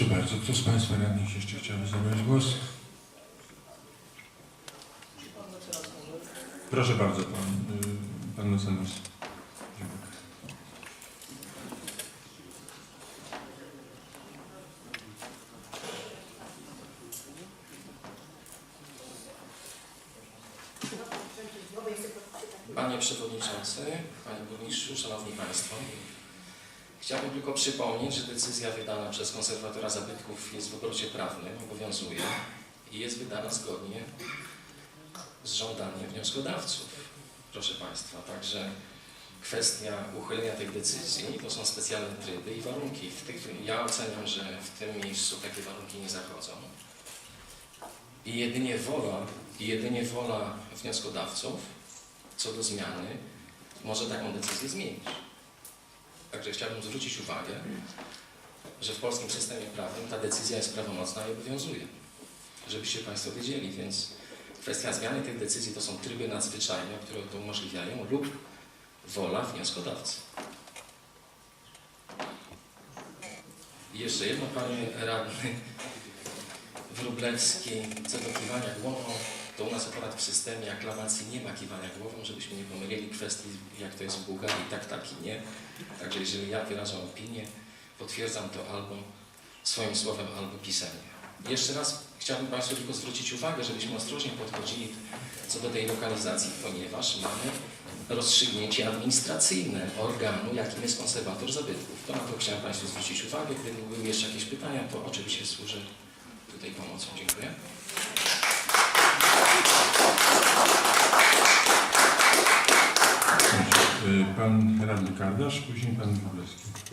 Proszę bardzo, kto z Państwa radnych jeszcze chciałby zabrać głos? Proszę bardzo, pan, y, pan mecenas. Panie Przewodniczący, Panie Burmistrzu, Szanowni Państwo. Chciałbym tylko przypomnieć, że decyzja wydana przez konserwatora zabytków jest w obrocie prawnym, obowiązuje i jest wydana zgodnie z żądaniem wnioskodawców. Proszę Państwa, także kwestia uchylenia tej decyzji to są specjalne tryby i warunki. Tych, ja oceniam, że w tym miejscu takie warunki nie zachodzą. I jedynie wola, i jedynie wola wnioskodawców co do zmiany może taką decyzję zmienić. Także chciałbym zwrócić uwagę, że w polskim systemie prawnym ta decyzja jest prawomocna i obowiązuje. Żebyście Państwo wiedzieli, więc kwestia zmiany tych decyzji to są tryby nadzwyczajne, które to umożliwiają lub wola wnioskodawcy. I jeszcze jedno, Panie Radny Wróblewski, co do głową, to u nas akurat w systemie aklamacji nie ma kiwania głową, żebyśmy nie pomylili kwestii, jak to jest w Bułgarii, tak, tak i nie. Także jeżeli ja wyrażam opinię, potwierdzam to albo swoim słowem, albo pisemnie. Jeszcze raz chciałbym Państwu tylko zwrócić uwagę, żebyśmy ostrożnie podchodzili co do tej lokalizacji, ponieważ mamy rozstrzygnięcie administracyjne organu, jakim jest konserwator zabytków. To na to chciałem Państwu zwrócić uwagę. Gdyby były jeszcze jakieś pytania, to oczywiście służę Pan radny Kardasz, później pan Wróblewski.